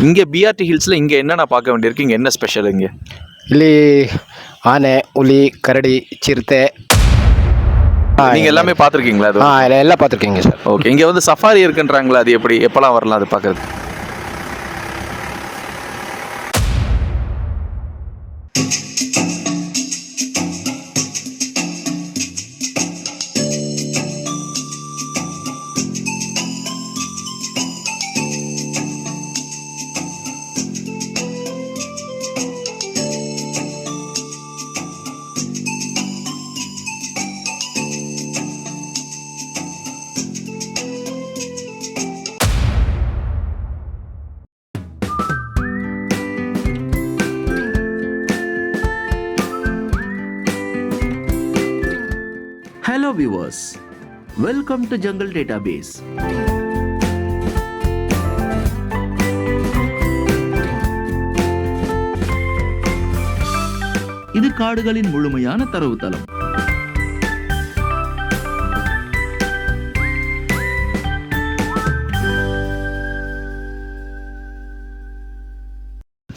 இங்கே பிஆர்டி ஹில்ஸில் இங்கே என்னென்ன பார்க்க வேண்டியிருக்கு இங்கே என்ன ஸ்பெஷல் இங்கே ಇಲ್ಲಿ ಆನೆ ಹುಲಿ ಕರಡಿ ಚಿರತೆ நீங்கள் எல்லாமே பார்த்துருக்கீங்களா அது ಹಾಂ ಎಲ್ಲ ಎಲ್ಲ பார்த்துருக்கீங்க சார் ஓகே இங்கே வந்து சஃபாரி இருக்குன்றாங்களா அது எப்படி எப்போல்லாம் வரலாம் அது பார்க்கறது Hello viewers, welcome to Jungle Database. இது காடுகளின் முழுமையான தரவுத்தளம்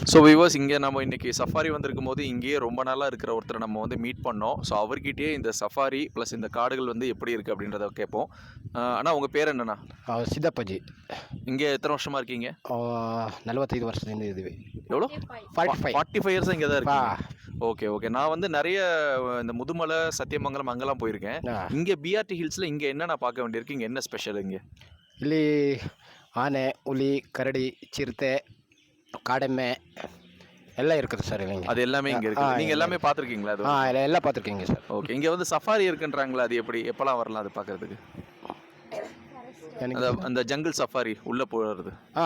ஸோ விவர்ஸ் இங்கே நம்ம இன்னைக்கு சஃபாரி வந்திருக்கும் போது இங்கேயே ரொம்ப நாளாக இருக்கிற ஒருத்தரை நம்ம வந்து மீட் பண்ணோம் ஸோ அவர்கிட்டயே இந்த சஃபாரி ப்ளஸ் இந்த காடுகள் வந்து எப்படி இருக்குது அப்படின்றத கேட்போம் ஆனால் உங்கள் பேர் என்னண்ணா ಆ, ಸಿದ್ದಪ್ಪಾಜಿ இங்கே எத்தனை வருஷமாக இருக்கீங்க ಆ, ನಲವತ್ತೈದು ವರ್ಷದಿಂದ ಇದ್ದೀವಿ எவ்வளோ forty five forty five years இங்கே தான் இருக்கீங்க ஓகே ஓகே நான் வந்து நிறைய அஹ், இந்த முதுமலை சத்தியமங்கலம் அங்கெல்லாம் போயிருக்கேன் இங்கே பிஆர்டி ஹில்ஸில் இங்கே என்னென்ன பார்க்க வேண்டியிருக்கு இங்கே என்ன ஸ்பெஷல் இங்கே ಇಲ್ಲಿ ಆನೆ ಹುಲಿ ಕರಡಿ ಚಿರತೆ காடமை எல்லாம் இருக்குது சார் இல்லைங்க அது எல்லாமே இங்கே இருக்குது. நீங்கள் எல்லாமே பார்த்துருக்கீங்களா அது? ஆ எல்லாம் எல்லாம் பார்த்துருக்கீங்க சார். ஓகே. இங்கே வந்து சஃபாரி இருக்குன்றாங்களா அது எப்படி? எப்போல்லாம் வரலாம் அது பார்க்குறதுக்கு? எனக்கு அந்த ஜங்கிள் சஃபாரி உள்ளே போகிறது ஆ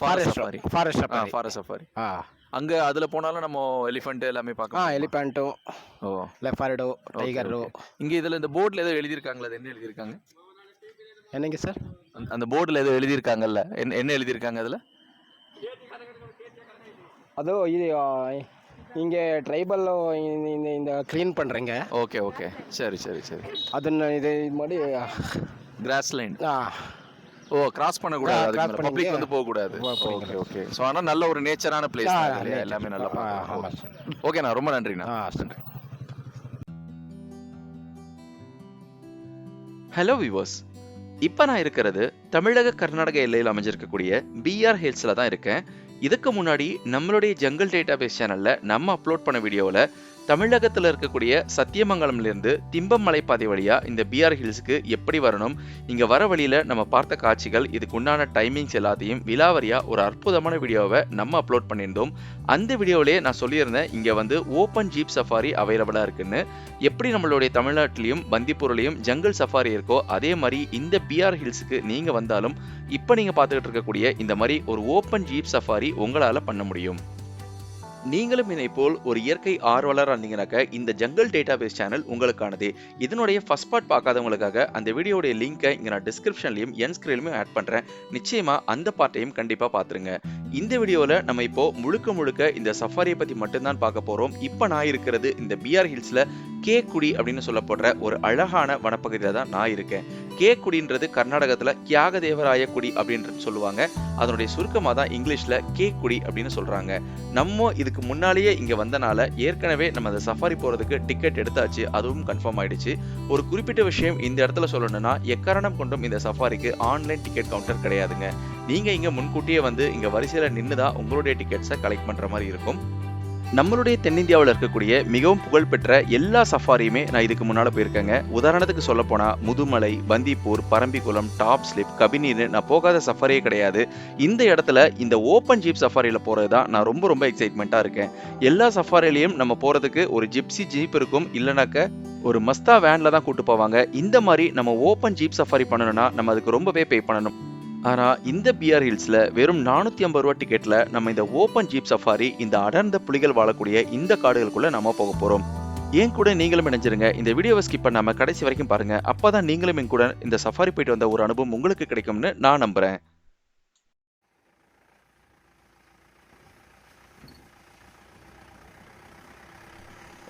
forest safari. Forest safari. Forest safari. ஆ. அங்கே அதில் போனாலும் நம்ம எலிஃபெண்ட் எல்லாமே பார்க்கலாம் ஆ எலிஃபெண்ட்டோ ஓ. லெஃபாரடோ டைகரோ இங்கே இதில் இந்த போர்டில் ஏதோ எழுதியிருக்காங்களா? அது என்ன எழுதியிருக்காங்க? என்னங்க சார்? அந்த போர்டில் எதுவும் எழுதியிருக்காங்கல்ல. என்ன என்ன எழுதியிருக்காங்க அதில்? ಅದು ಇದು ಹಿಂಗೆ ಟ್ರೈಬಲ್ಲು இந்த க்ளீன் பண்ணுறீங்க ஓகே ஓகே சரி சரி சரி ಅದನ್ನು ಇದು ಇದು ಮಾಡಿ கிராஸ் லைன் ಹಾಂ ஓ கிராஸ் பண்ணக்கூடாது ஆ, cross அதுக்கு பப்ளிக் பண்ணீங்க. வந்து போகக்கூடாது போ- ஓகே போகக்கூடாது. ஓகே ஸோ ஆனால் நல்ல ஒரு நேச்சரான பிளேஸ் ஆ, இல்லையா nature. எல்லாமே நல்லா ஆ, பார்க்கலாம் ஆமாம் சார் ஓகேண்ணா ரொம்ப நன்றிண்ணா ಹಾಂ ಸರ್ ஹலோ வியூவர்ஸ் இப்போ நான் இருக்கிறது தமிழக கர்நாடக எல்லையில் அமைஞ்சிருக்கக்கூடிய பிஆர் ஹில்ஸில் தான் இருக்கேன் இதுக்கு முன்னாடி நம்மளுடைய ஜங்கல் டேட்டாபேஸ் சேனலில் நம்ம அப்லோட் பண்ண வீடியோவில் தமிழகத்தில் இருக்கக்கூடிய சத்தியமங்கலம்லேருந்து திம்பம் மலைப்பாதை வழியாக இந்த பிஆர் ஹில்ஸுக்கு எப்படி வரணும்? இங்கே வர வழியில் நம்ம பார்த்த காட்சிகள் இதுக்கு உண்டான டைமிங்ஸ் எல்லாத்தையும் விலாவரியாக ஒரு அற்புதமான வீடியோவை நம்ம அப்லோட் பண்ணியிருந்தோம். அந்த வீடியோவிலே நான் சொல்லியிருந்தேன் இங்கே வந்து ஓப்பன் ஜீப் சஃபாரி அவைலபிளாக இருக்குன்னு. எப்படி நம்மளுடைய தமிழ்நாட்டிலையும் பந்திப்பூர்லேயும் ஜங்கல் சஃபாரி இருக்கோ அதே மாதிரி இந்த பிஆர் ஹில்ஸுக்கு நீங்கள் வந்தாலும் இப்போ நீங்கள் பார்த்துக்கிட்டு இருக்கக்கூடிய இந்த மாதிரி ஒரு ஓப்பன் ஜீப் சஃபாரி உங்களால் பண்ண முடியும். நீங்களும் இதை போல் ஒரு இயற்கை ஆர்வலராக இருந்தீங்கன்னாக்க இந்த ஜங்கல் டேட்டாபேஸ் சேனல் உங்களுக்கானது. இதனுடைய ஃபர்ஸ்ட் பார்ட் பார்க்காதவங்களுக்காக அந்த வீடியோடைய லிங்கை இங்கே நான் டிஸ்கிரிப்ஷன்லையும் என் ஸ்க்ரீன்லையும் ஆட் பண்ணுறேன் நிச்சயமாக அந்த பார்ட்டையும் கண்டிப்பாக பார்த்துருங்க. இந்த வீடியோவில் நம்ம இப்போ முழுக்க முழுக்க இந்த சஃபாரியை பற்றி மட்டும்தான் பார்க்க போகிறோம் இப்போ நான் இருக்கிறது இந்த பிஆர் ஹில்ஸில் கே குடி அப்படின்னு சொல்லப்படுற ஒரு அழகான வனப்பகுதியில் தான் நான் இருக்கேன். கே குடின்றது கர்நாடகத்தில் தியாகதேவராய குடி அப்படின்றது சொல்லுவாங்க. அதனுடைய சுருக்கமாக தான் இங்கிலீஷில் கே குடி அப்படின்னு சொல்கிறாங்க நம்ம இதுக்கு முன்னாலேயே இங்கே வந்தனால ஏற்கனவே நம்ம அந்த சஃபாரி போகிறதுக்கு டிக்கெட் எடுத்தாச்சு அதுவும் கன்ஃபார்ம் ஆயிடுச்சு. ஒரு குறிப்பிட்ட விஷயம் இந்த இடத்துல சொல்லணும்னா எக்காரணம் கொண்டும் இந்த சஃபாரிக்கு ஆன்லைன் டிக்கெட் கவுண்டர் கிடையாதுங்க. நீங்க இங்க முன்கூட்டியே வந்து இங்க வரிசையில நின்று தான் உங்களுடைய டிக்கெட்ஸை கலெக்ட் பண்ற மாதிரி இருக்கும். நம்மளுடைய தென்னிந்தியாவில் இருக்கக்கூடிய மிகவும் புகழ்பெற்ற எல்லா சஃபாரியுமே நான் இதுக்கு முன்னால் போயிருக்கேங்க. உதாரணத்துக்கு சொல்ல போனால் முதுமலை பந்திப்பூர் பரம்பிக்குளம் டாப் ஸ்லிப் கபினின்னு நான் போகாத சஃபாரியே கிடையாது. இந்த இடத்துல இந்த ஓப்பன் ஜீப் சஃபாரியில் போகிறது தான் நான் ரொம்ப ரொம்ப எக்ஸைட்மெண்ட்டாக இருக்கேன். எல்லா சஃபாரிலையும் நம்ம போகிறதுக்கு ஒரு ஜிப்சி ஜீப் இருக்கும். இல்லைனாக்க ஒரு மஸ்தா வேனில் தான் கூட்டு போவாங்க. இந்த மாதிரி நம்ம ஓப்பன் ஜீப் சஃபாரி பண்ணணும்னா நம்ம அதுக்கு ரொம்பவே பே பண்ணணும். ஆனால் இந்த பிஆர் ஹில்ஸில் வெறும் நானூற்றி ஐம்பது ரூபா டிக்கெட்டில் நம்ம இந்த ஓப்பன் ஜீப் சஃபாரி இந்த அடர்ந்த புலிகள் வாழக்கூடிய இந்த காடுகளுக்குள்ளே நம்ம போக போகிறோம் ஏன் கூட நீங்களும் இணைஞ்சிருங்க. இந்த வீடியோவை ஸ்கிப் பண்ணாமல் கடைசி வரைக்கும் பாருங்கள் அப்போ தான் நீங்களும் என் கூட இந்த சஃபாரி போயிட்டு வந்த ஒரு அனுபவம் உங்களுக்கு கிடைக்கும்னு நான் நம்புகிறேன்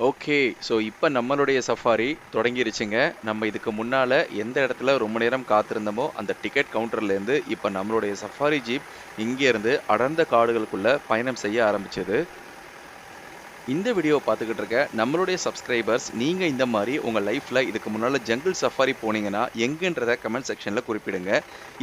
ஓகே ஸோ இப்போ நம்மளுடைய சஃபாரி தொடங்கிருச்சுங்க. நம்ம இதுக்கு முன்னால் எந்த இடத்துல ரொம்ப நேரம் காத்திருந்தோமோ அந்த டிக்கெட் கவுண்டர்லேருந்து இப்போ நம்மளுடைய சஃபாரி ஜீப் இங்கேருந்து அடர்ந்த காடுகளுக்குள்ளே பயணம் செய்ய ஆரம்பிச்சது. இந்த வீடியோ பார்த்துக்கிட்டு இருக்க நம்மளுடைய சப்ஸ்கிரைபர்ஸ் நீங்கள் இந்த மாதிரி உங்கள் லைஃப்பில் இதுக்கு முன்னால் ஜங்கிள் சஃபாரி போனீங்கன்னா எங்கன்றத கமெண்ட் செக்ஷனில் குறிப்பிடுங்க.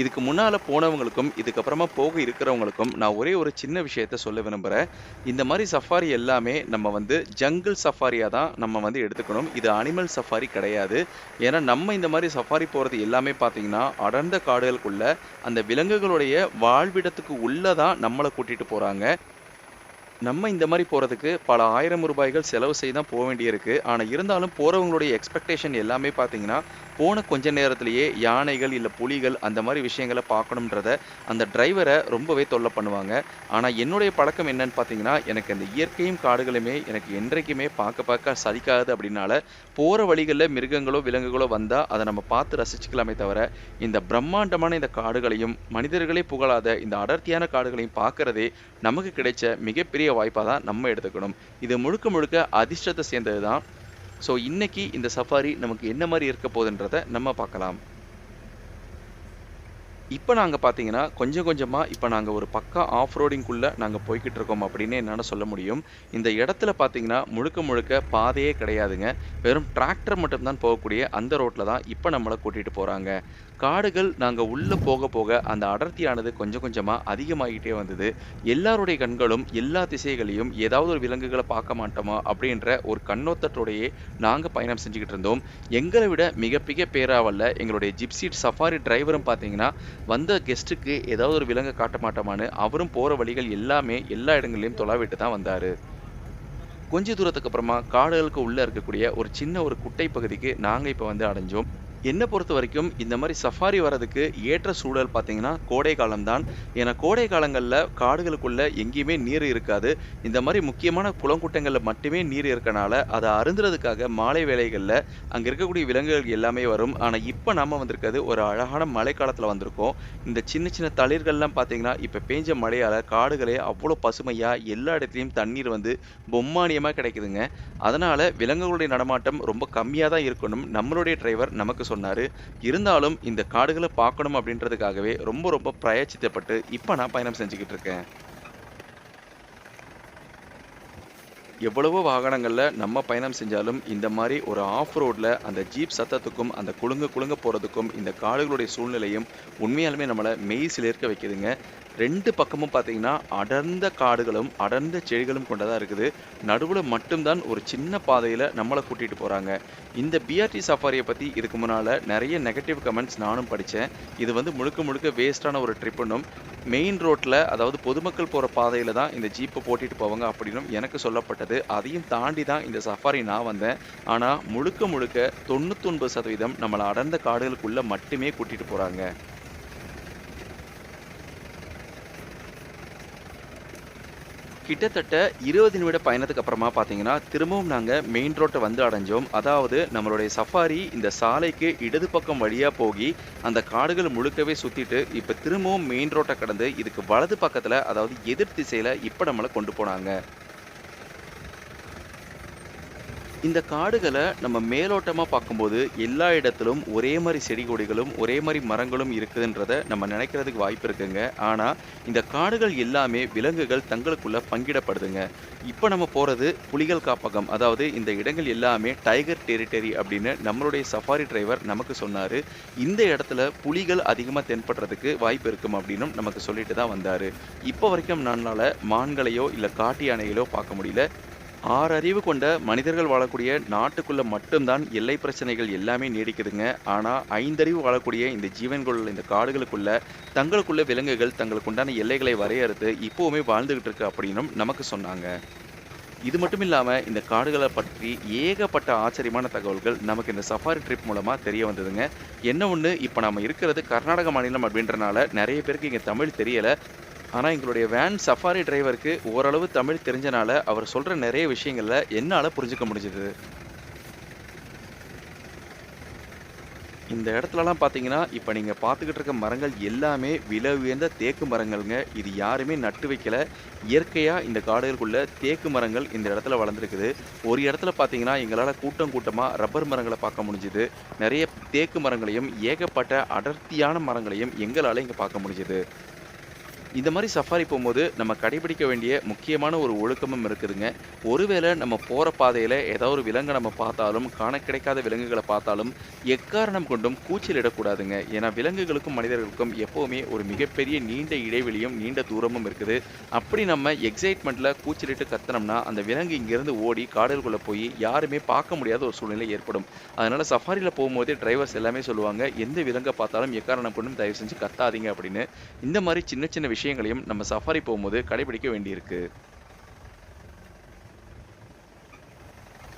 இதுக்கு முன்னால் போனவங்களுக்கும் இதுக்கப்புறமா போக இருக்கிறவங்களுக்கும் நான் ஒரே ஒரு சின்ன விஷயத்த சொல்ல விரும்புகிறேன் இந்த மாதிரி சஃபாரி எல்லாமே நம்ம வந்து ஜங்கிள் சஃபாரியாக தான் நம்ம வந்து எடுத்துக்கணும். இது அனிமல் சஃபாரி கிடையாது. ஏன்னா நம்ம இந்த மாதிரி சஃபாரி போகிறது எல்லாமே பார்த்தீங்கன்னா அடர்ந்த காடுகளுக்குள்ள அந்த விலங்குகளுடைய வாழ்விடத்துக்கு உள்ளே தான் நம்மளை கூட்டிகிட்டு போகிறாங்க நம்ம இந்த மாதிரி போகிறதுக்கு பல ஆயிரம் ரூபாய்கள் செலவு செய்து தான் போக வேண்டியிருக்கு. ஆனால் இருந்தாலும் போகிறவங்களுடைய எக்ஸ்பெக்டேஷன் எல்லாமே பார்த்தீங்கன்னா போன கொஞ்ச நேரத்திலேயே யானைகள் இல்லை புலிகள் அந்த மாதிரி விஷயங்களை பார்க்கணுன்றத அந்த டிரைவரை ரொம்பவே தொல்லை பண்ணுவாங்க. ஆனால் என்னுடைய பழக்கம் என்னன்னு பார்த்தீங்கன்னா எனக்கு அந்த இயற்கையும் காடுகளுமே எனக்கு என்றைக்குமே பார்க்க பார்க்க சலிக்காது அப்படின்னால போகிற வழிகளில் மிருகங்களோ விலங்குகளோ வந்தால் அதை நம்ம பார்த்து ரசிச்சுக்கலாமே தவிர இந்த பிரம்மாண்டமான இந்த காடுகளையும் மனிதர்களே புகழாத இந்த அடர்த்தியான காடுகளையும் பார்க்குறதே நமக்கு கிடைச்ச மிகப்பெரிய வாய்ப்பாக தான் நம்ம எடுத்துக்கணும். இது முழுக்க முழுக்க அதிர்ஷ்டத்தை சேர்ந்தது தான் ஸோ இன்னைக்கு இந்த சஃபாரி நமக்கு என்ன மாதிரி இருக்க போகுதுன்றத நம்ம பார்க்கலாம். இப்போ நாங்கள் பார்த்தீங்கன்னா கொஞ்சம் கொஞ்சமாக இப்போ நாங்கள் ஒரு பக்கா ஆஃப் ரோடிங்குள்ளே நாங்கள் போய்கிட்டு இருக்கோம் அப்படின்னு என்னால் சொல்ல முடியும். இந்த இடத்துல பார்த்தீங்கன்னா முழுக்க முழுக்க பாதையே கிடையாதுங்க. வெறும் டிராக்டர் மட்டும்தான் போகக்கூடிய அந்த ரோட்டில் தான் இப்போ நம்மளை கூட்டிகிட்டு போகிறாங்க காடுகள் நாங்கள் உள்ளே போக போக அந்த அடர்த்தியானது கொஞ்சம் கொஞ்சமாக அதிகமாகிட்டே வந்தது. எல்லாருடைய கண்களும் எல்லா திசைகளையும் ஏதாவது ஒரு விலங்குகளை பார்க்க மாட்டோமா அப்படின்ற ஒரு கண்ணோத்தத்தோடையே நாங்கள் பயணம் செஞ்சுக்கிட்டு இருந்தோம். எங்களை விட மிக மிக பேராவல்ல எங்களுடைய ஜிப்சீட் சஃபாரி டிரைவரும் பார்த்தீங்கன்னா வந்த கெஸ்ட்டுக்கு ஏதாவது ஒரு விலங்கை காட்ட மாட்டோமான்னு அவரும் போகிற வழிகள் எல்லாமே எல்லா இடங்கள்லையும் தொலாவிட்டு தான் வந்தார். கொஞ்ச தூரத்துக்கு அப்புறமா காடுகளுக்கு உள்ளே இருக்கக்கூடிய ஒரு சின்ன ஒரு குட்டை பகுதிக்கு நாங்கள் இப்போ வந்து அடைஞ்சோம். என்னை பொறுத்த வரைக்கும் இந்த மாதிரி சஃபாரி வர்றதுக்கு ஏற்ற சூழல் பார்த்தீங்கன்னா கோடை காலம்தான். ஏன்னா கோடை காலங்களில் காடுகளுக்குள்ள எங்கேயுமே நீர் இருக்காது. இந்த மாதிரி முக்கியமான குளங்குட்டங்களில் மட்டுமே நீர் இருக்கனால அதை அருந்துறதுக்காக மாலை வேலைகளில் அங்கே இருக்கக்கூடிய விலங்குகள் எல்லாமே வரும். ஆனால் இப்போ நம்ம வந்திருக்கிறது ஒரு அழகான மழை காலத்தில் வந்திருக்கோம். இந்த சின்ன சின்ன தளிர்கள்லாம் பார்த்தீங்கன்னா இப்போ பேஞ்ச மழையால் காடுகளே அவ்வளோ பசுமையாக எல்லா இடத்துலையும் தண்ணீர் வந்து பொம்மானியமாக கிடைக்குதுங்க. அதனால் விலங்குகளுடைய நடமாட்டம் ரொம்ப கம்மியாக தான் இருக்கணும். நம்மளுடைய டிரைவர் நமக்கு சொன்னார். இருந்தாலும் இந்த காடுகளை பார்க்கணும் அப்படின்றதுக்காகவே ரொம்ப ரொம்ப பிரயச்சித்தப்பட்டு இப்போ நான் பயணம் செஞ்சுக்கிட்டு இருக்கேன். எவ்வளவோ வாகனங்களில் நம்ம பயணம் செஞ்சாலும் இந்த மாதிரி ஒரு ஆஃப் ரோடில் அந்த ஜீப் சத்தத்துக்கும் அந்த குலுங்க குலுங்க போகிறதுக்கும் இந்த காடுகளுடைய சூழ்நிலையும் உண்மையாலுமே நம்மளை மெய் சிலிர்க்க வைக்குதுங்க. ரெண்டு பக்கமும் பார்த்தீங்கன்னா அடர்ந்த காடுகளும் அடர்ந்த செடிகளும் கொண்டதாக இருக்குது. நடுவில் மட்டும்தான் ஒரு சின்ன பாதையில் நம்மளை கூட்டிகிட்டு போகிறாங்க இந்த பிஆர்டி சஃபாரியை பற்றி இதுக்கு முன்னால் நிறைய நெகட்டிவ் கமெண்ட்ஸ் நானும் படித்தேன் இது வந்து முழுக்க முழுக்க வேஸ்டான ஒரு ட்ரிப்புன்னும் மெயின் ரோட்டில் அதாவது பொதுமக்கள் போகிற பாதையில் தான் இந்த ஜீப்பை போட்டிட்டு போவாங்க அப்படின்னும் எனக்கு சொல்லப்பட்டது. அதையும் தாண்டி தான் இந்த சஃபாரி நான் வந்தேன். ஆனால் முழுக்க முழுக்க தொண்ணூத்தொன்பது சதவீதம் நம்மளை அடர்ந்த காடுகளுக்குள்ளே மட்டுமே கூட்டிகிட்டு போகிறாங்க கிட்டத்தட்ட இருபது நிமிட பயணத்துக்கு அப்புறமா பார்த்தீங்கன்னா திரும்பவும் நாங்கள் மெயின் ரோட்டை வந்து அடைஞ்சோம். அதாவது நம்மளுடைய சஃபாரி இந்த சாலைக்கு இடது பக்கம் வழியாக போகி அந்த காடுகள் முழுக்கவே சுற்றிட்டு இப்போ திரும்பவும் மெயின் ரோட்டை கடந்து இதுக்கு வலது பக்கத்தில் அதாவது எதிர் திசையில் இப்போ நம்மளை கொண்டு போனாங்க. இந்த காடுகளை நம்ம மேலோட்டமாக பார்க்கும்போது எல்லா இடத்திலும் ஒரே மாதிரி செடி கொடிகளும் ஒரே மாதிரி மரங்களும் இருக்குதுன்றத நம்ம நினைக்கிறதுக்கு வாய்ப்பு இருக்குங்க. ஆனால் இந்த காடுகள் எல்லாமே விலங்குகள் தங்களுக்குள்ள பங்கிடப்படுதுங்க. இப்போ நம்ம போகிறது புலிகள் காப்பகம். அதாவது இந்த இடங்கள் எல்லாமே டைகர் டெரிட்டரி அப்படின்னு நம்மளுடைய சஃபாரி டிரைவர் நமக்கு சொன்னார். இந்த இடத்துல புலிகள் அதிகமாக தென்படுறதுக்கு வாய்ப்பு இருக்கும் அப்படின்னும் நமக்கு சொல்லிட்டு தான் வந்தார். இப்போ வரைக்கும் நம்மளால் மான்களையோ இல்லை காட்டு யானைகளோ பார்க்க முடியல. ஆறு அறிவு கொண்ட மனிதர்கள் வாழக்கூடிய நாட்டுக்குள்ள மட்டும்தான் எல்லை பிரச்சனைகள் எல்லாமே நீடிக்குதுங்க. ஆனா ஐந்தறிவு வாழக்கூடிய இந்த ஜீவன்கள் இந்த காடுகளுக்குள்ள தங்களுக்குள்ள விலங்குகள் தங்களுக்கு உண்டான எல்லைகளை வரையறுத்து இப்போவுமே வாழ்ந்துகிட்டு இருக்கு அப்படின்னும் நமக்கு சொன்னாங்க. இது மட்டும் இல்லாம இந்த காடுகளை பற்றி ஏகப்பட்ட ஆச்சரியமான தகவல்கள் நமக்கு இந்த சஃபாரி ட்ரிப் மூலமா தெரிய வந்ததுங்க. என்ன ஒண்ணு இப்போ நம்ம இருக்கிறது கர்நாடக மாநிலம் அப்படின்றனால நிறைய பேருக்கு இங்க தமிழ் தெரியல. ஆனால் எங்களுடைய வேன் சஃபாரி டிரைவருக்கு ஓரளவு தமிழ் தெரிஞ்சனால அவர் சொல்கிற நிறைய விஷயங்களில் என்னால் புரிஞ்சுக்க முடிஞ்சது. இந்த இடத்துலலாம் பார்த்தீங்கன்னா இப்போ நீங்கள் பார்த்துக்கிட்டு இருக்க மரங்கள் எல்லாமே விலை உயர்ந்த தேக்கு மரங்கள்ங்க. இது யாருமே நட்டு வைக்கல. இயற்கையாக இந்த காடுகளுக்குள்ள தேக்கு மரங்கள் இந்த இடத்துல வளர்ந்துருக்குது. ஒரு இடத்துல பார்த்தீங்கன்னா எங்களால் கூட்டம் கூட்டமாக ரப்பர் மரங்களை பார்க்க முடிஞ்சுது. நிறைய தேக்கு மரங்களையும் ஏகப்பட்ட அடர்த்தியான மரங்களையும் எங்களால் இங்கே பார்க்க முடிஞ்சுது. இந்த மாதிரி சஃபாரி போகும்போது நம்ம கடைபிடிக்க வேண்டிய முக்கியமான ஒரு ஒழுக்கமும் இருக்குதுங்க. ஒருவேளை நம்ம போகிற பாதையில் ஏதாவது ஒரு விலங்கை நம்ம பார்த்தாலும் காண கிடைக்காத விலங்குகளை பார்த்தாலும் எக்காரணம் கொண்டும் கூச்சலிடக்கூடாதுங்க ஏன்னா விலங்குகளுக்கும் மனிதர்களுக்கும் எப்போவுமே ஒரு மிகப்பெரிய நீண்ட இடைவெளியும் நீண்ட தூரமும் இருக்குது. அப்படி நம்ம எக்ஸைட்மெண்ட்டில் கூச்சலிட்டு கத்துனோம்னா அந்த விலங்கு இங்கேருந்து ஓடி காடுகளுக்குள்ளே போய் யாருமே பார்க்க முடியாத ஒரு சூழ்நிலை ஏற்படும். அதனால் சஃபாரியில் போகும்போதே டிரைவர்ஸ் எல்லாமே சொல்லுவாங்க எந்த விலங்கை பார்த்தாலும் எக்காரணம் கொண்டும் தயவு செஞ்சு கத்தாதீங்க அப்படின்னு. இந்த மாதிரி சின்ன சின்ன விஷயம் விஷயங்களையும் நம்ம சஃபாரி போகும்போது கடைபிடிக்க வேண்டியிருக்கு.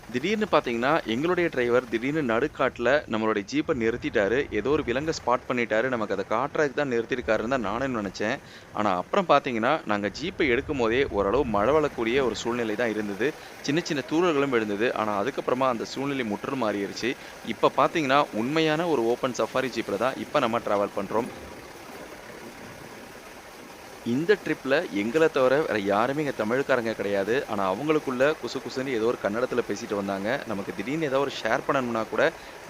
திடீர்னு பார்த்தீங்கன்னா எங்களுடைய டிரைவர் திடீர்னு நடுக்காட்டில் நம்மளுடைய ஜீப்பை நிறுத்திட்டாரு. ஏதோ ஒரு விலங்கை ஸ்பாட் பண்ணிட்டாரு. நமக்கு அதை காட்டுறதுக்கு தான் நிறுத்திருக்காருன்னு தான் நானும் நினச்சேன். ஆனால் அப்புறம் பார்த்தீங்கன்னா நாங்கள் ஜீப்பை எடுக்கும் போதே ஓரளவு மழை வளக்கூடிய ஒரு சூழ்நிலை தான் இருந்தது. சின்ன சின்ன தூறல்களும் இருந்தது ஆனால் அதுக்கப்புறமா அந்த சூழ்நிலை முற்றிலும் மாறிடுச்சு இப்போ பார்த்தீங்கன்னா உண்மையான ஒரு ஓப்பன் சஃபாரி ஜீப்பில் தான் இப்போ நம்ம ட்ராவல் பண்ணுறோம் இந்த ட்ரிப்பில் எங்களை தவிர வேறு யாருமே இங்கே தமிழ்காரங்க கிடையாது. ஆனால் அவங்களுக்குள்ள குசு குசுன்னு ஏதோ ஒரு கன்னடத்தில் பேசிட்டு வந்தாங்க. நமக்கு திடீர்னு ஏதோ ஒரு ஷேர் பண்ணணும்னா கூட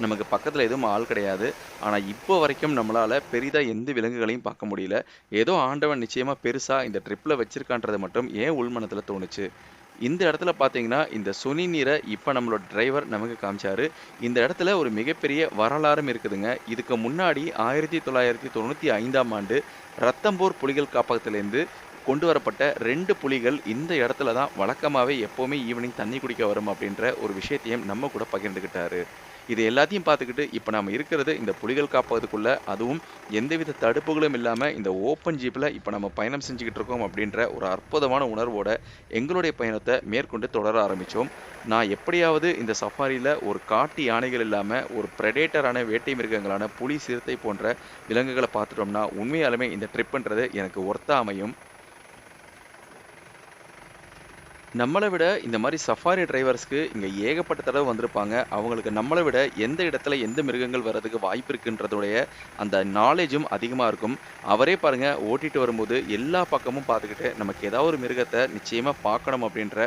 நமக்கு பக்கத்தில் எதுவும் ஆள் கிடையாது. ஆனால் இப்போ வரைக்கும் நம்மளால் பெரிதாக எந்த விலங்குகளையும் பார்க்க முடியல. ஏதோ ஆண்டவன் நிச்சயமாக பெருசாக இந்த ட்ரிப்பில் வச்சிருக்கான்றது மட்டும் ஏன் உள்மனத்தில் தோணுச்சு? இந்த இடத்துல பார்த்தீங்கன்னா இந்த சுனி நீரை இப்போ நம்மளோட டிரைவர் நமக்கு காமிச்சாரு. இந்த இடத்துல ஒரு மிகப்பெரிய வரலாறும் இருக்குதுங்க. இதுக்கு முன்னாடி ஆயிரத்தி தொள்ளாயிரத்தி தொண்ணூற்றி ஐந்தாம் ஆண்டு ரத்தம்போர் புலிகள் காப்பகத்திலேருந்து கொண்டு வரப்பட்ட ரெண்டு புலிகள் இந்த இடத்துல தான் வழக்கமாகவே எப்போவுமே ஈவினிங் தண்ணி குடிக்க வரும் அப்படின்ற ஒரு விஷயத்தையும் நம்ம கூட பகிர்ந்துக்கிட்டாரு இது எல்லாத்தையும் பார்த்துக்கிட்டு இப்போ நம்ம இருக்கிறது இந்த புலிகள் காப்பகத்துக்குள்ளே அதுவும் எந்தவித தடுப்புகளும் இல்லாமல் இந்த ஓப்பன் ஜீப்பில் இப்போ நம்ம பயணம் செஞ்சுக்கிட்டு இருக்கோம் அப்படின்ற ஒரு அற்புதமான உணர்வோட எங்களுடைய பயணத்தை மேற்கொண்டு தொடர ஆரம்பித்தோம் நான் எப்படியாவது இந்த சஃபாரியில் ஒரு காட்டு யானைகள் இல்லாமல் ஒரு ப்ரெடேட்டரான வேட்டை மிருகங்களான புலி சிறுத்தை போன்ற விலங்குகளை பார்த்துட்டோம்னா உண்மையாலுமே இந்த ட்ரிப்புன்றது எனக்கு ஒர்த்த அமையும். நம்மளை விட இந்த மாதிரி சஃபாரி டிரைவர்ஸ்க்கு இங்கே ஏகப்பட்ட தடவை வந்திருப்பாங்க. அவங்களுக்கு நம்மளை விட எந்த இடத்துல எந்த மிருகங்கள் வர்றதுக்கு வாய்ப்பு இருக்குன்றதுடைய அந்த நாலேஜும் அதிகமாக இருக்கும். அவரே பாருங்கள் ஓட்டிகிட்டு வரும்போது எல்லா பக்கமும் பார்த்துக்கிட்டு நமக்கு ஏதாவது ஒரு மிருகத்தை நிச்சயமாக பார்க்கணும் அப்படின்ற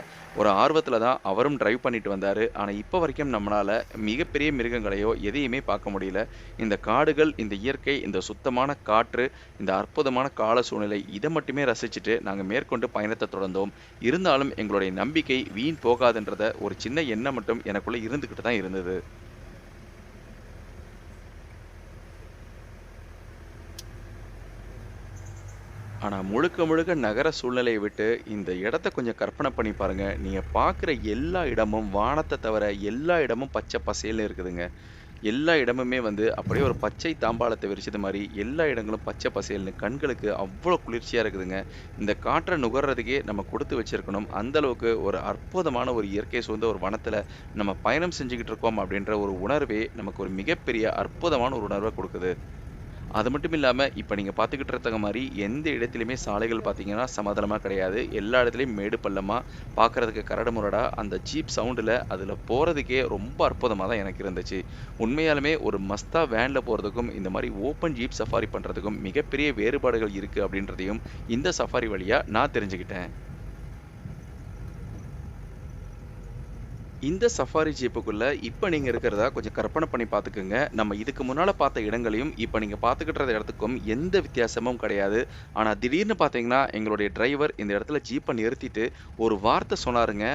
ஒரு ஆர்வத்தில் தான் அவரும் டிரைவ் பண்ணிட்டு வந்தார். ஆனால் இப்போ வரைக்கும் நம்மளால் மிகப்பெரிய மிருகங்களையோ எதையுமே பார்க்க முடியல. இந்த காடுகள் இந்த இயற்கை இந்த சுத்தமான காற்று இந்த அற்புதமான கால சூழ்நிலை இதை மட்டுமே ரசிச்சுட்டு நாங்கள் மேற்கொண்டு பயணத்தை தொடர்ந்தோம். இருந்தாலும் எங்களுடைய நம்பிக்கை வீண் போகாதுன்றத ஒரு சின்ன எண்ணம் மட்டும் எனக்குள்ள இருந்துக்கிட்டு தான் இருந்தது. ஆனால் முழுக்க முழுக்க நகர சூழ்நிலையை விட்டு இந்த இடத்த கொஞ்சம் கற்பனை பண்ணி பாருங்க. நீங்க பார்க்குற எல்லா இடமும் வானத்தை தவிர எல்லா இடமும் பச்சை பசேல்னு இருக்குதுங்க. எல்லா இடமுமே வந்து அப்படியே ஒரு பச்சை தாம்பாளத்தை விரிச்சது மாதிரி எல்லா இடங்களும் பச்சை பசேல்னு கண்களுக்கு அவ்வளோ குளிர்ச்சியாக இருக்குதுங்க. இந்த காற்றை நுகர்றதுக்கே நம்ம கொடுத்து வச்சிருக்கணும். அந்த அளவுக்கு ஒரு அற்புதமான ஒரு இயற்கை சூழ்ந்த ஒரு வனத்தில் நம்ம பயணம் செஞ்சுக்கிட்டு இருக்கோம் அப்படின்ற ஒரு உணர்வே நமக்கு ஒரு மிகப்பெரிய அற்புதமான ஒரு உணர்வை கொடுக்குது. அது மட்டும் இல்லாமல் இப்போ நீங்கள் பார்த்துக்கிட்டு இருக்க மாதிரி எந்த இடத்துலையுமே சாலைகள் பார்த்தீங்கன்னா சமாதானமாக கிடையாது. எல்லா இடத்துலையும் மேடு பள்ளமாக பார்க்குறதுக்கு கரடு முரடாக அந்த ஜீப் சவுண்டில் அதில் போகிறதுக்கே ரொம்ப அற்புதமாக தான் எனக்கு இருந்துச்சு. உண்மையாலுமே ஒரு மஸ்தா வேனில் போகிறதுக்கும் இந்த மாதிரி ஓப்பன் ஜீப் சஃபாரி பண்ணுறதுக்கும் மிகப்பெரிய வேறுபாடுகள் இருக்குது அப்படின்றதையும் இந்த சஃபாரி வழியாக நான் தெரிஞ்சுக்கிட்டேன். இந்த சஃபாரி ஜீப்புக்குள்ள இப்போ நீங்க இருக்கிறதா கொஞ்சம் கற்பனை பண்ணி பார்த்துக்குங்க. நம்ம இதுக்கு முன்னால பார்த்த இடங்களையும் இப்போ நீங்க பார்த்துக்கிட்ட இடத்துக்கும் எந்த வித்தியாசமும் கிடையாது. ஆனா திடீர்னு பார்த்தீங்கன்னா எங்களுடைய டிரைவர் இந்த இடத்துல ஜீப்பை நிறுத்திட்டு ஒரு வார்த்தை சொன்னாருங்க.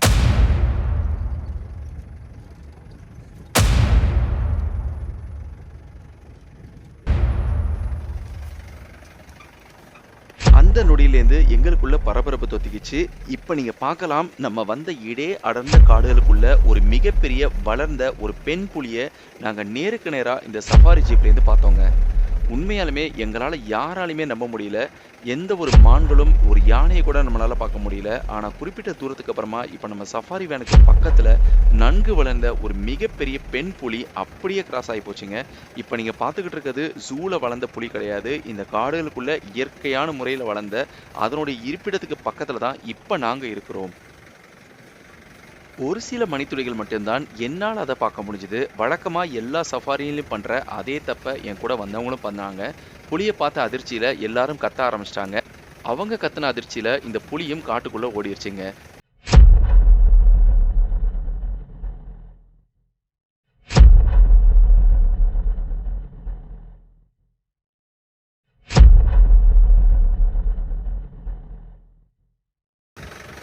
அந்த நொடியிலேருந்து எங்களுக்குள்ள பரபரப்பு தொத்திக்கிச்சு. இப்போ நீங்க பார்க்கலாம் நம்ம வந்த இடே அடர்ந்த காடுகளுக்குள்ள ஒரு மிகப்பெரிய வளர்ந்த ஒரு பெண் புலியை நாங்க நேருக்கு நேரா இந்த சஃபாரி ஜீப்லேருந்து பார்த்தோங்க. உண்மையாலுமே எங்களால் யாராலையுமே நம்ப முடியல. எந்த ஒரு மான்களும் ஒரு யானையை கூட நம்மளால் பார்க்க முடியல. ஆனால் குறிப்பிட்ட தூரத்துக்கு அப்புறமா இப்போ நம்ம சஃபாரி வேனுக்கு பக்கத்தில் நன்கு வளர்ந்த ஒரு மிகப்பெரிய பெண் புலி அப்படியே கிராஸ் ஆகி போச்சுங்க. இப்போ நீங்கள் பார்த்துக்கிட்டு இருக்கிறது ஜூவில் வளர்ந்த புலி கிடையாது. இந்த காடுகளுக்குள்ள இயற்கையான முறையில் வளர்ந்த அதனுடைய இருப்பிடத்துக்கு பக்கத்தில் தான் இப்போ நாங்கள் இருக்கிறோம். ஒரு சில மணித்துளிகள் மட்டும்தான் என்னால் அதை பார்க்க முடிஞ்சுது. வழக்கமாக எல்லா சஃபாரியிலையும் பண்ணுற அதே தப்பை என் கூட வந்தவங்களும் பண்ணாங்க. புலியை பார்த்த அதிர்ச்சியில் எல்லாரும் கத்த ஆரம்பிச்சிட்டாங்க. அவங்க கத்தின அதிர்ச்சியில் இந்த புளியும் காட்டுக்குள்ளே ஓடிடுச்சுங்க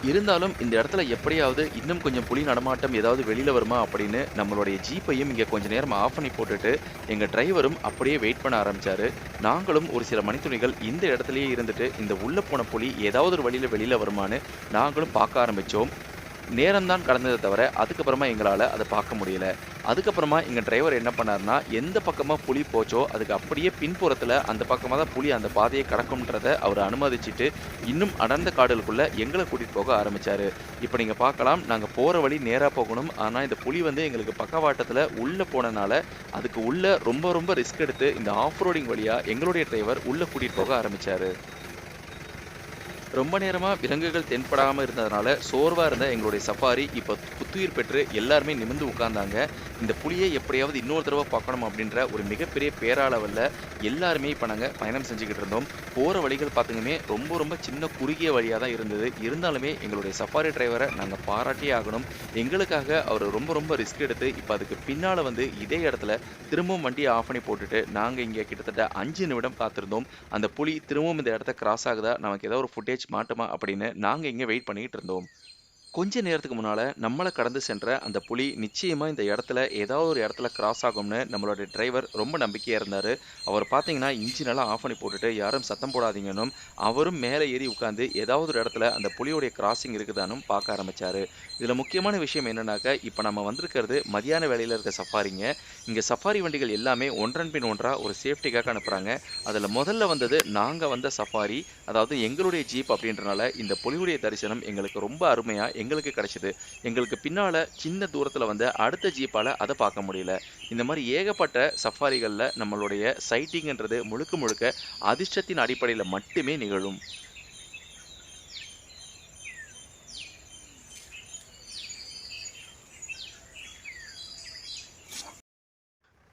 இருந்தாலும் இந்த இடத்துல எப்படியாவது இன்னும் கொஞ்சம் புலி நடமாட்டம் ஏதாவது வெளியில் வருமா அப்படின்னு நம்மளுடைய ஜீப்பையும் இங்கே கொஞ்சம் நேரம் ஆஃப் பண்ணி போட்டுட்டு எங்கள் டிரைவரும் அப்படியே வெயிட் பண்ண ஆரம்பித்தார் நாங்களும் ஒரு சில மணித்துணிகள் இந்த இடத்துலையே இருந்துட்டு இந்த உள்ளே போன புலி ஏதாவது ஒரு வழியில் வெளியில் வருமான்னு நாங்களும் பார்க்க ஆரம்பித்தோம் ஆரம்பிச்சோம் நேரம்தான் கடந்ததை தவிர அதுக்கப்புறமா எங்களால் அதை பார்க்க முடியல. அதுக்கப்புறமா எங்கள் டிரைவர் என்ன பண்ணாருன்னா எந்த பக்கமாக புலி போச்சோ அதுக்கு அப்படியே பின்புறத்தில் அந்த பக்கமாக தான் புலி அந்த பாதையை கடக்கும்ன்றதை அவர் அனுமதிச்சுட்டு இன்னும் அடர்ந்த காடுகளுக்குள்ளே எங்களை கூட்டிகிட்டு போக ஆரம்பித்தார் இப்போ நீங்கள் பார்க்கலாம் நாங்கள் போகிற வழி நேராக போகணும். ஆனால் இந்த புலி வந்து எங்களுக்கு பக்கவாட்டத்தில் உள்ளே போனனால அதுக்கு உள்ளே ரொம்ப ரொம்ப ரிஸ்க் எடுத்து இந்த ஆஃப் ரோடிங் வழியாக எங்களுடைய டிரைவர் உள்ளே கூட்டிகிட்டு போக ஆரம்பித்தார் ரொம்ப நேரமாக விலங்குகள் தென்படாமல் இருந்ததுனால சோர்வாக இருந்த எங்களுடைய சஃபாரி இப்போ புத்துயிர் பெற்று எல்லாருமே நிமிர்ந்து உட்கார்ந்தாங்க. இந்த புலியை எப்படியாவது இன்னொரு தடவை பார்க்கணும் அப்படின்ற ஒரு மிகப்பெரிய பேராளவில் எல்லாருமே இப்போ நாங்கள் பயணம் செஞ்சுக்கிட்டு இருந்தோம். போகிற வழிகள் பார்த்துங்கமே ரொம்ப ரொம்ப சின்ன குறுகிய வழியாக தான் இருந்தது. இருந்தாலுமே எங்களுடைய சஃபாரி டிரைவரை நாங்கள் பாராட்டியே ஆகணும். எங்களுக்காக அவர் ரொம்ப ரொம்ப ரிஸ்க் எடுத்து இப்போ அதுக்கு பின்னால் வந்து இதே இடத்துல திரும்பவும் வண்டியை ஆஃப் பண்ணி போட்டுட்டு நாங்கள் இங்கே கிட்டத்தட்ட அஞ்சு நிமிடம் காத்திருந்தோம். அந்த புலி திரும்பவும் இந்த இடத்த கிராஸ் ஆகுதா? நமக்கு ஏதோ ஒரு ஃபுட்டேஜ் மாட்டுமா அப்படின்னு நாங்கள் இங்கே வெயிட் பண்ணிக்கிட்டு இருந்தோம். கொஞ்ச நேரத்துக்கு முன்னால நம்மளை கடந்து சென்ற அந்த புலி நிச்சயமா இந்த இடத்துல ஏதாவது ஒரு இடத்துல கிராஸ் ஆகும்னு நம்மளோட டிரைவர் ரொம்ப நம்பிக்கையா இருந்தாரு. அவர் பார்த்தீங்கன்னா இன்ஜின் எல்லாம் ஆஃப் பண்ணி போட்டுட்டு யாரும் சத்தம் போடாதீங்கன்னும் அவரும் மேலே ஏறி உட்காந்து ஏதாவது ஒரு இடத்துல அந்த புலியோடைய கிராசிங் இருக்குதானும் பார்க்க ஆரம்பிச்சாரு. இதுல முக்கியமான விஷயம் என்னன்னாக்க இப்போ நம்ம வந்திருக்கிறது மதியான வேலையில இருக்க சஃபாரிங்க. இங்க சஃபாரி வண்டிகள் எல்லாமே ஒன்றன் பின் ஒன்றா ஒரு சேஃப்டிக்காக அனுப்புறாங்க. அதுல முதல்ல வந்தது நாங்க வந்த சஃபாரி அதாவது எங்களுடைய ஜீப் அப்படின்றனால இந்த புலியுடைய தரிசனம் எங்களுக்கு ரொம்ப அருமையா எங்களுக்கு கிடைச்சது. எங்களுக்கு பின்னால சின்ன தூரத்தில் வந்து அடுத்த ஜீப்பால அதை பார்க்க முடியல. இந்த மாதிரி ஏகப்பட்ட சஃபாரிகள்ல நம்மளுடைய சைட்டிங்ன்றது முழுக்க முழுக்க அதிர்ஷ்டத்தின் அடிப்படையில மட்டுமே நிகழும்.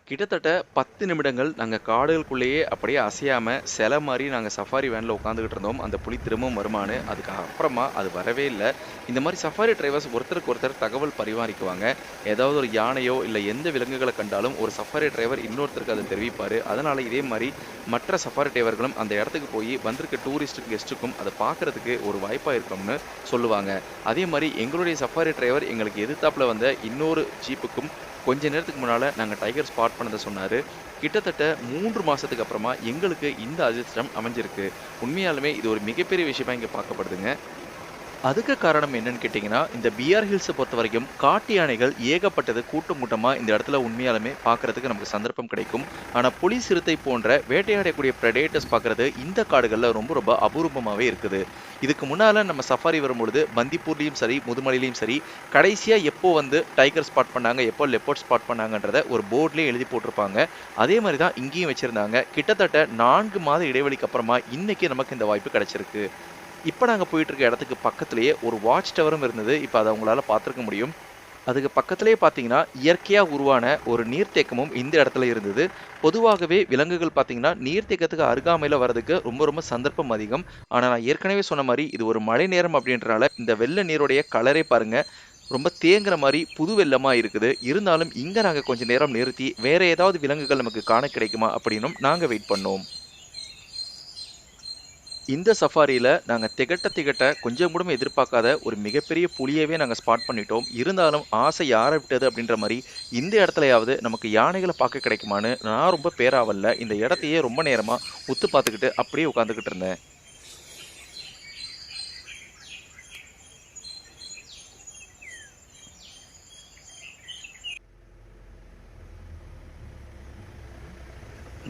கிட்டத்தட்ட பத்து நிமிடங்கள் நாங்கள் காடுகளுக்குள்ளேயே அப்படியே அசையாமல் சில மாதிரி நாங்கள் சஃபாரி வேனில் உட்காந்துக்கிட்டு இருந்தோம். அந்த புலி திரும்பவும் வருமானு அதுக்கு அப்புறமா அது வரவே இல்லை. இந்த மாதிரி சஃபாரி டிரைவர்ஸ் ஒருத்தருக்கு ஒருத்தர் தகவல் பரிமாறிக்குவாங்க. ஏதாவது ஒரு யானையோ இல்லை எந்த விலங்குகளை கண்டாலும் ஒரு சஃபாரி டிரைவர் இன்னொருத்தருக்கு அதை தெரிவிப்பார். அதனால் இதே மாதிரி மற்ற சஃபாரி டிரைவர்களும் அந்த இடத்துக்கு போய் வந்திருக்க டூரிஸ்ட் கெஸ்ட்டுக்கும் அதை பார்க்கறதுக்கு ஒரு வாய்ப்பாக இருக்கும்னு சொல்லுவாங்க. அதே மாதிரி எங்களுடைய சஃபாரி டிரைவர் எங்களுக்கு எதிர்த்தாப்பில் வந்த இன்னொரு ஜீப்புக்கும் கொஞ்ச நேரத்துக்கு முன்னால் நாங்கள் டைகர் ஸ்பாட் பண்ணதை சொன்னார். கிட்டத்தட்ட மூன்று மாதத்துக்கு அப்புறமா எங்களுக்கு இந்த அதிர்ஷ்டம் அமைஞ்சிருக்கு. உண்மையாலுமே இது ஒரு மிகப்பெரிய விஷயமா இங்கே பார்க்கப்படுதுங்க. அதுக்கு காரணம் என்னன்னு கேட்டிங்கன்னா இந்த பிஆர் ஹில்ஸை பொறுத்த வரைக்கும் காட்டு யானைகள் ஏகப்பட்டது கூட்டம் கூட்டமாக இந்த இடத்துல உண்மையாலுமே பார்க்கறதுக்கு நமக்கு சந்தர்ப்பம் கிடைக்கும். ஆனால் புலி சிறுத்தை போன்ற வேட்டையாடக்கூடிய ப்ரெடேட்டர்ஸ் பார்க்குறது இந்த காடுகளில் ரொம்ப ரொம்ப அபூர்வமாகவே இருக்குது. இதுக்கு முன்னால் நம்ம சஃபாரி வரும்பொழுது பந்திப்பூர்லேயும் சரி முதுமலையிலையும் சரி கடைசியாக எப்போ வந்து டைகர் ஸ்பாட் பண்ணாங்க எப்போ லெப்பர்ட் ஸ்பாட் பண்ணாங்கன்றத ஒரு போர்ட்லேயே எழுதி போட்டிருப்பாங்க. அதே மாதிரி தான் இங்கேயும் வச்சுருந்தாங்க. கிட்டத்தட்ட நான்கு மாத இடைவெளிக்கு அப்புறமா இன்னைக்கு நமக்கு இந்த வாய்ப்பு கிடைச்சிருக்கு. இப்போ நாங்கள் போயிட்டு இருக்க இடத்துக்கு பக்கத்துலேயே ஒரு வாட்ச் டவரும் இருந்தது. இப்போ அதை உங்களால் பார்த்துருக்க முடியும். அதுக்கு பக்கத்துலேயே பார்த்தீங்கன்னா இயற்கையாக உருவான ஒரு நீர்த்தேக்கமும் இந்த இடத்துல இருந்தது. பொதுவாகவே விலங்குகள் பார்த்தீங்கன்னா நீர்த்தேக்கத்துக்கு அருகாமையில் வர்றதுக்கு ரொம்ப ரொம்ப சந்தர்ப்பம் அதிகம். ஆனால் நான் ஏற்கனவே சொன்ன மாதிரி இது ஒரு மழை நேரம் அப்படின்றனால இந்த வெள்ள நீருடைய கலரே பாருங்கள் ரொம்ப தேங்குற மாதிரி புது வெள்ளமாக இருக்குது. இருந்தாலும் இங்கே நாங்கள் கொஞ்ச நேரம் நிறுத்தி வேறு ஏதாவது விலங்குகள் நமக்கு காண கிடைக்குமா அப்படின்னும் நாங்கள் வெயிட் பண்ணோம். இந்த சஃபாரியில் நாங்கள் திகட்ட திகட்ட கொஞ்சம் கூட எதிர்பார்க்காத ஒரு மிகப்பெரிய புலியவே நாங்கள் ஸ்பாட் பண்ணிட்டோம். இருந்தாலும் ஆசை யாரை விட்டது அப்படின்ற மாதிரி இந்த இடத்துலையாவது நமக்கு யானைகளை பார்க்க கிடைக்குமான்னு நான் ரொம்ப பேராவல்ல. இந்த இடத்தையே ரொம்ப நேரமாக உத்து பார்த்துக்கிட்டு அப்படியே உட்காந்துக்கிட்டு இருந்தேன்.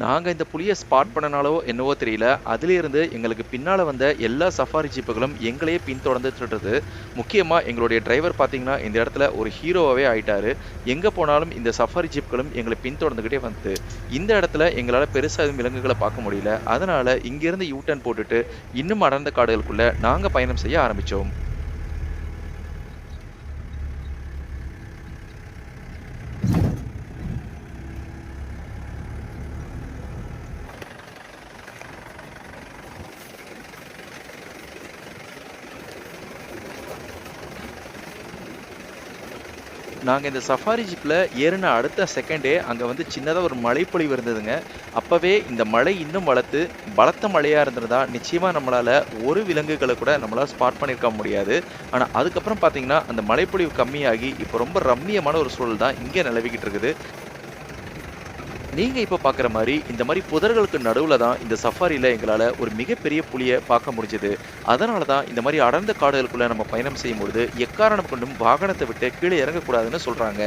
நாங்கள் இந்த புலியை ஸ்பாட் பண்ணனாலோ என்னவோ தெரியல. அதிலிருந்து எங்களுக்கு பின்னால் வந்த எல்லா சஃபாரி ஜீப்புகளும் எங்களையே பின்தொடர்ந்துட்டு முக்கியமாக எங்களுடைய டிரைவர் பார்த்தீங்கன்னா இந்த இடத்துல ஒரு ஹீரோவாகவே ஆயிட்டாரு. எங்கே போனாலும் இந்த சஃபாரி ஜீப்களும் எங்களை பின்தொடர்ந்துக்கிட்டே வந்து இந்த இடத்துல எங்களால் பெருசாக எதுவும் விலங்குகளை பார்க்க முடியல. அதனால் இங்கேருந்து யூ டர்ன் போட்டுட்டு இன்னும் அடர்ந்த காடுகளுக்குள்ளே நாங்கள் பயணம் செய்ய ஆரம்பித்தோம் நாங்கள் இந்த சஃபாரி ஜீப்பில் ஏறின அடுத்த செகண்டே அங்கே வந்து சின்னதாக ஒரு மழைப்பொழிவு இருந்ததுங்க. அப்போவே இந்த மழை இன்னும் வளர்த்து பலத்த மழையாக இருந்திருந்தா நிச்சயமாக நம்மளால் ஒரு விலங்குகளை கூட நம்மளால் ஸ்பாட் பண்ணியிருக்க முடியாது. ஆனால் அதுக்கப்புறம் பார்த்தீங்கன்னா அந்த மழைப்பொழிவு கம்மியாகி இப்போ ரொம்ப ரம்மியமான ஒரு சூழல் தான் இங்கே நிலவிக்கிட்டு இருக்குது. நீங்கள் இப்போ பார்க்குற மாதிரி இந்த மாதிரி புதர்களுக்கு நடுவில் தான் இந்த சஃபாரியில் எங்களால் ஒரு மிகப்பெரிய புலியை பார்க்க முடிஞ்சது. அதனால தான் இந்த மாதிரி அடர்ந்த காடுகளுக்குள்ளே நம்ம பயணம் செய்யும் பொழுது எக்காரணம் கொண்டும் வாகனத்தை விட்டு கீழே இறங்கக்கூடாதுன்னு சொல்கிறாங்க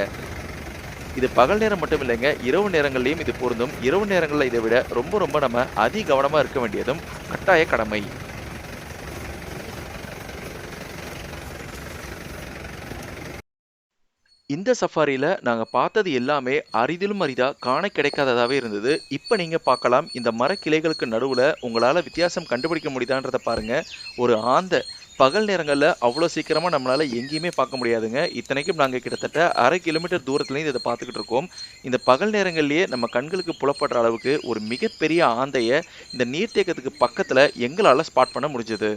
இது பகல் நேரம் மட்டும் இல்லைங்க இரவு நேரங்கள்லையும் இது பொருந்தும். இரவு நேரங்களில் இதை விட ரொம்ப ரொம்ப நம்ம அதி கவனமாக இருக்க வேண்டியதும் கட்டாய கடமை. இந்த சஃபாரியில் நாங்கள் பார்த்தது எல்லாமே அரிதிலும் அரிதாக காண கிடைக்காததாகவே இருந்தது. இப்போ நீங்கள் பார்க்கலாம் இந்த மரக்கிளைகளுக்கு நடுவில் உங்களால் வித்தியாசம் கண்டுபிடிக்க முடியுதான்றதை பாருங்கள் ஒரு ஆந்தை பகல் நேரங்களில் அவ்வளோ சீக்கிரமாக நம்மளால் எங்கேயுமே பார்க்க முடியாதுங்க. இத்தனைக்கும் நாங்கள் கிட்டத்தட்ட அரை கிலோமீட்டர் தூரத்துலேருந்து இதை பார்த்துக்கிட்டு இருக்கோம். இந்த பகல் நேரங்கள்லேயே நம்ம கண்களுக்கு புலப்படுற அளவுக்கு ஒரு மிகப்பெரிய ஆந்தையை இந்த நீர்த்தேக்கத்துக்கு பக்கத்தில் எங்களால் ஸ்பாட் பண்ண முடிஞ்சது.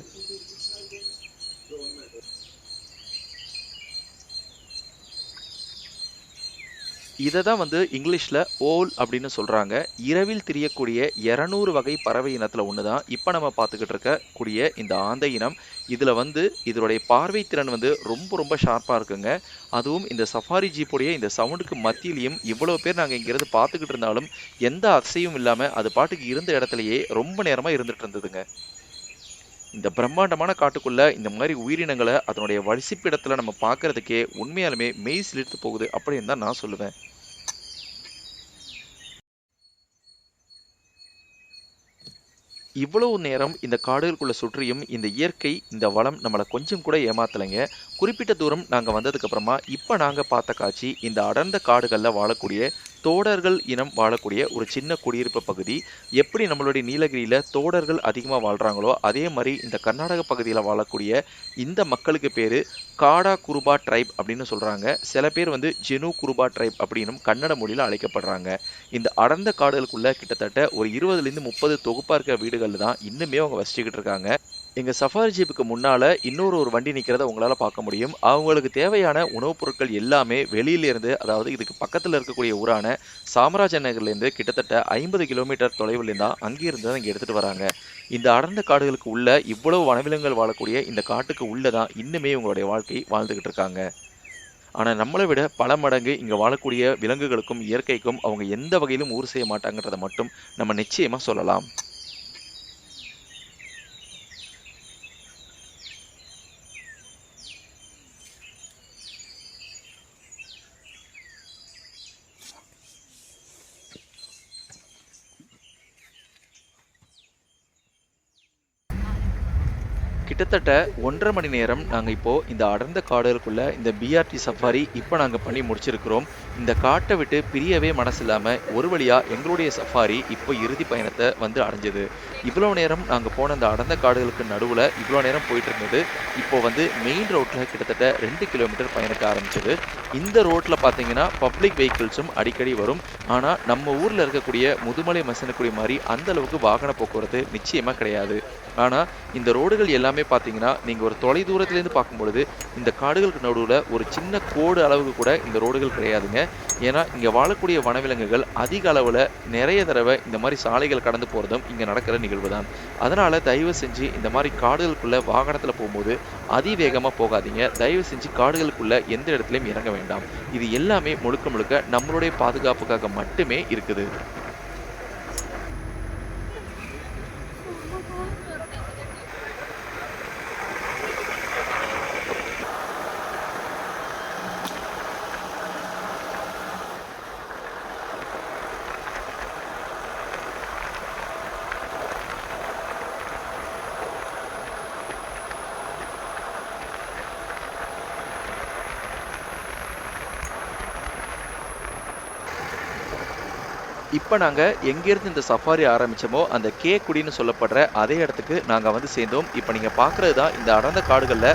இதை தான் வந்து இங்கிலீஷில் ஓல் அப்படின்னு சொல்கிறாங்க இரவில் திரியக்கூடிய இரநூறு வகை பறவை இனத்தில் ஒன்று தான் இப்போ நம்ம பார்த்துக்கிட்டு இருக்க கூடிய இந்த ஆந்தை இனம் இதில் வந்து இதனுடைய பார்வை திறன் வந்து ரொம்ப ரொம்ப ஷார்ப்பாக இருக்குங்க. அதுவும் இந்த சஃபாரி ஜீப்புடைய இந்த சவுண்டுக்கு மத்தியிலையும் இவ்வளோ பேர் நாங்கள் இங்கேருந்து பார்த்துக்கிட்டு இருந்தாலும் எந்த அசையும் இல்லாமல் அது பாட்டுக்கு இருந்த இடத்துலையே ரொம்ப நேரமாக இருந்துட்டு இருந்ததுங்க. இந்த பிரம்மாண்டமான காட்டுக்குள்ள இந்த மாதிரி உயிரினங்களை அதனுடைய வரிசிப்பிடத்தில் நம்ம பார்க்கறதுக்கே உண்மையாலுமே மெய் சிலிர்த்து போகுது அப்படின்னு தான் நான் சொல்லுவேன். இவ்வளவு நேரம் இந்த காடுகளுக்குள்ள சுற்றியும் இந்த இயற்கை இந்த வளம் நம்மளை கொஞ்சம் கூட ஏமாத்தலைங்க. குறிப்பிட்ட தூரம் நாங்கள் வந்ததுக்கு அப்புறமா இப்போ நாங்கள் பார்த்த காட்சி இந்த அடர்ந்த காடுகளில் வாழக்கூடிய தோடர்கள் இனம் வாழக்கூடிய ஒரு சின்ன குடியிருப்பு பகுதி. எப்படி நம்மளுடைய நீலகிரியில் தோடர்கள் அதிகமாக வாழ்கிறாங்களோ அதே மாதிரி இந்த கர்நாடக பகுதியில் வாழக்கூடிய இந்த மக்களுக்கு பேர் காடா குருபா ட்ரைப் அப்படின்னு சொல்கிறாங்க சில பேர் வந்து ஜெனு குருபா ட்ரைப் அப்படின்னும் கன்னட மொழியில் அழைக்கப்படுறாங்க. இந்த அடர்ந்த காடுகளுக்குள்ளே கிட்டத்தட்ட ஒரு இருபதுலேருந்து முப்பது தொகுப்பாக இருக்க வீடுகளில் தான் இன்னுமே அவங்க வசிச்சுக்கிட்டு இருக்காங்க. எங்கள் சஃபாரி ஜீப்புக்கு முன்னால் இன்னொரு ஒரு வண்டி நிற்கிறத உங்களால் பார்க்க முடியும். அவங்களுக்கு தேவையான உணவுப் பொருட்கள் எல்லாமே வெளியிலேருந்து அதாவது இதுக்கு பக்கத்தில் இருக்கக்கூடிய ஊரான சாமராஜ நகர்லேருந்து கிட்டத்தட்ட ஐம்பது கிலோமீட்டர் தொலைவில் தான் அங்கேருந்து தான் இங்கே எடுத்துகிட்டு வராங்க. இந்த அடர்ந்த காடுகளுக்கு உள்ள இவ்வளவு வனவிலங்குகள் வாழக்கூடிய இந்த காட்டுக்கு உள்ளே தான் இன்னுமே உங்களுடைய வாழ்க்கை வாழ்ந்துக்கிட்டு இருக்காங்க. ஆனால் நம்மளை விட பல மடங்கு இங்கே வாழக்கூடிய விலங்குகளுக்கும் இயற்கைக்கும் அவங்க எந்த வகையிலும் ஊர் செய்ய மாட்டாங்கன்றதை மட்டும் நம்ம நிச்சயமாக சொல்லலாம். கிட்டத்தட்ட ஒன்றரை மணி நேரம் நாங்கள் இப்போது இந்த அடர்ந்த காடுகளுக்குள்ள இந்த பிஆர்டி சஃபாரி இப்போ நாங்கள் பண்ணி முடிச்சிருக்கிறோம். இந்த காட்டை விட்டு பிரியவே மனசு இல்லாமல் ஒரு வழியாக எங்களுடைய சஃபாரி இப்போ இறுதி பயணத்தை வந்து அடைஞ்சது. இவ்வளோ நேரம் நாங்கள் போன அந்த அடர்ந்த காடுகளுக்கு நடுவில் இவ்வளோ நேரம் போயிட்டு இருந்தது. இப்போ வந்து மெயின் ரோட்டில் கிட்டத்தட்ட ரெண்டு கிலோமீட்டர் பயணிக்க ஆரம்பிச்சது. இந்த ரோட்டில் பார்த்தீங்கன்னா பப்ளிக் வெஹிக்கிள்ஸும் அடிக்கடி வரும். ஆனால் நம்ம ஊரில் இருக்கக்கூடிய முதுமலை மசனக்குடி மாதிரி அந்த அளவுக்கு வாகன போக்குவரத்து நிச்சயமாக கிடையாது. ஆனால் இந்த ரோடுகள் எல்லாமே பார்த்தீங்கன்னா நீங்கள் ஒரு தொலை தூரத்துலேருந்து பார்க்கும்பொழுது இந்த காடுகளுக்கு நடுவில் ஒரு சின்ன கோடு அளவுக்கு கூட இந்த ரோடுகள் கிடையாதுங்க. ஏன்னா இங்கே வாழக்கூடிய வனவிலங்குகள் அதிக அளவில் நிறைய தடவை இந்த மாதிரி சாலைகள் கடந்து போகிறதும் இங்கே நடக்கிற நிகழ்வு தான் அதனால் தயவு செஞ்சு இந்த மாதிரி காடுகளுக்குள்ளே வாகனத்தில் போகும்போது அதிவேகமாக போகாதீங்க. தயவு செஞ்சு காடுகளுக்குள்ளே எந்த இடத்துலையும் இறங்க வேண்டாம். இது எல்லாமே முழுக்க முழுக்க நம்மளுடைய பாதுகாப்புக்காக மட்டுமே இருக்குது. இப்போ நாங்கள் எங்கேருந்து இந்த சஃபாரி ஆரம்பித்தோமோ அந்த கே குடின்னு சொல்லப்படுற அதே இடத்துக்கு நாங்கள் வந்து சேர்ந்தோம். இப்போ நீங்கள் பார்க்குறது தான் இந்த அடர்ந்த காடுகளில்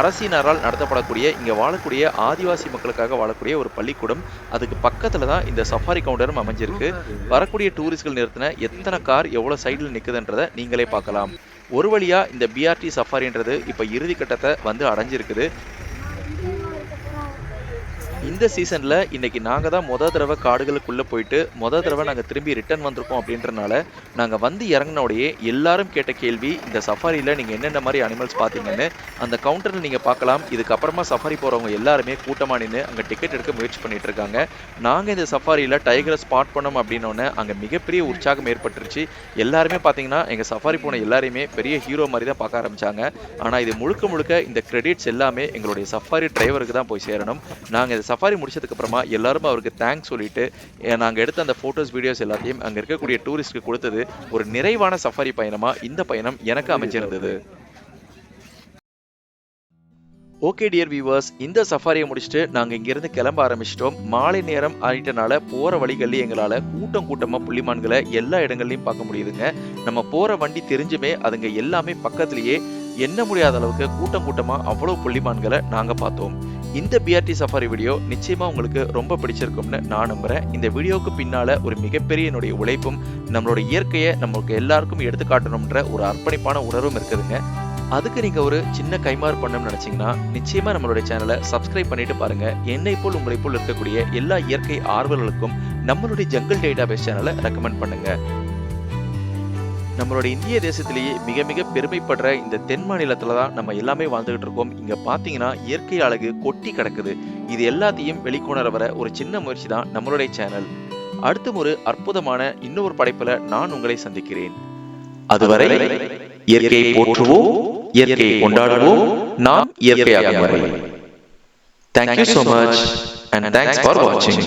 அரசினரால் நடத்தப்படக்கூடிய இங்கே வாழக்கூடிய ஆதிவாசி மக்களுக்காக வாழக்கூடிய ஒரு பள்ளிக்கூடம். அதுக்கு பக்கத்தில் தான் இந்த சஃபாரி கவுண்டரும் அமைஞ்சிருக்கு. வரக்கூடிய டூரிஸ்ட்கள் நிறுத்தின எத்தனை கார் எவ்வளோ சைடில் நிற்குதுன்றதை நீங்களே பார்க்கலாம். ஒரு வழியாக இந்த பிஆர்டி சஃபாரின்றது இப்போ இறுதி கட்டத்தை வந்து அடைஞ்சிருக்குது. இந்த சீசனில் இன்றைக்கி நாங்கள் தான் மொதல் தடவை காடுகளுக்குள்ளே போயிட்டு மொதல் தடவை நாங்கள் திரும்பி ரிட்டர்ன் வந்திருக்கோம் அப்படின்றனால நாங்கள் வந்து இறங்கினோடையே எல்லாரும் கேட்ட கேள்வி இந்த சஃபாரியில் நீங்கள் என்னென்ன மாதிரி அனிமல்ஸ் பார்த்தீங்கன்னு அந்த கவுண்டரில் நீங்கள் பார்க்கலாம். இதுக்கப்புறமா சஃபாரி போகிறவங்க எல்லாருமே கூட்டமாக நின்று அங்கே டிக்கெட் எடுக்க முயற்சி பண்ணிட்டு இருக்காங்க. நாங்கள் இந்த சஃபாரியில் டைகரை ஸ்பாட் பண்ணோம் அப்படின்னோடனே அங்கே மிகப்பெரிய உற்சாகம் ஏற்பட்டுருச்சு. எல்லாருமே பார்த்தீங்கன்னா எங்கள் சஃபாரி போன எல்லாரையுமே பெரிய ஹீரோ மாதிரி தான் பார்க்க ஆரம்பித்தாங்க ஆனால் இது முழுக்க முழுக்க இந்த கிரெடிட்ஸ் எல்லாமே எங்களுடைய சஃபாரி டிரைவருக்கு தான் போய் சேரணும். நாங்கள் இந்த சஃபாரி முடிச்சதுக்கு அப்புறமா எல்லாரும் அவருக்கு தேங்க்ஸ் சொல்லிட்டு நாங்கள் நாங்க எடுத்த அந்த ஃபோட்டோஸ் வீடியோஸ் எல்லாத்தையும் அங்க இருக்கக்கூடிய டூரிஸ்ட்க்கு கொடுத்தது ஒரு நிறைவான சஃபாரி பயணமா இந்த பயணம் எனக்கு அமைஞ்சிருந்தது. ஓகே டியர் வியூவர்ஸ் இந்த சஃபாரியை முடிச்சுட்டு நாங்கள் இங்கேருந்து கிளம்ப ஆரம்பிச்சிட்டோம். மாலை நேரம் ஆகிட்டனால போகிற வழிகள்லேயும் எங்களால் கூட்டம் கூட்டமாக புள்ளிமான்களை எல்லா இடங்கள்லையும் பார்க்க முடியுதுங்க. நம்ம போகிற வண்டி தெரிஞ்சுமே அதுங்க எல்லாமே பக்கத்துலேயே எண்ண முடியாத அளவுக்கு கூட்டம் கூட்டமாக அவ்வளோ புள்ளிமான்களை நாங்கள் பார்த்தோம். இந்த பிஆர்டி சஃபாரி வீடியோ நிச்சயமா உங்களுக்கு ரொம்ப பிடிச்சிருக்கும்னு நான் நம்புறேன். இந்த வீடியோவுக்கு பின்னால ஒரு மிகப்பெரிய என்னுடைய உழைப்பும் நம்மளோட இயற்கையை நமக்கு எல்லாருக்கும் எடுத்து காட்டணும்ன்ற ஒரு அர்ப்பணிப்பான உணர்வும் இருக்குதுங்க. அதுக்கு நீங்க ஒரு சின்ன கைமாறு பண்ணணும்னு நினைச்சீங்கன்னா நிச்சயமா நம்மளுடைய சேனலை சப்ஸ்கிரைப் பண்ணிட்டு பாருங்க. என்னை போல் உங்களை போல் இருக்கக்கூடிய எல்லா இயற்கை ஆர்வலர்களுக்கும் நம்மளுடைய ஜங்கல் டேட்டாபேஸ் சேனலை ரெக்கமெண்ட் பண்ணுங்க. நம்மளோட இந்திய தேசத்திலேயே மிக மிக பெருமைப்படுற இந்த தென் மாநிலத்தில் தான் நம்ம எல்லாமே வாழ்ந்துகிட்டு இருக்கோம். இங்க பாத்தீங்கன்னா இயற்கை அழகு கொட்டி கிடக்குது. இது எல்லாத்தையும் வெளிக்கொணர வர ஒரு சின்ன முயற்சி தான் நம்மளுடைய சேனல். அடுத்த ஒரு அற்புதமான இன்னொரு படைப்புல நான் உங்களை சந்திக்கிறேன். அதுவரை இயற்கையை போற்றுவோம் இயற்கையை கொண்டாடுவோம். நாம் இயற்கையாக வரை thank you so much and thanks for வாட்சிங்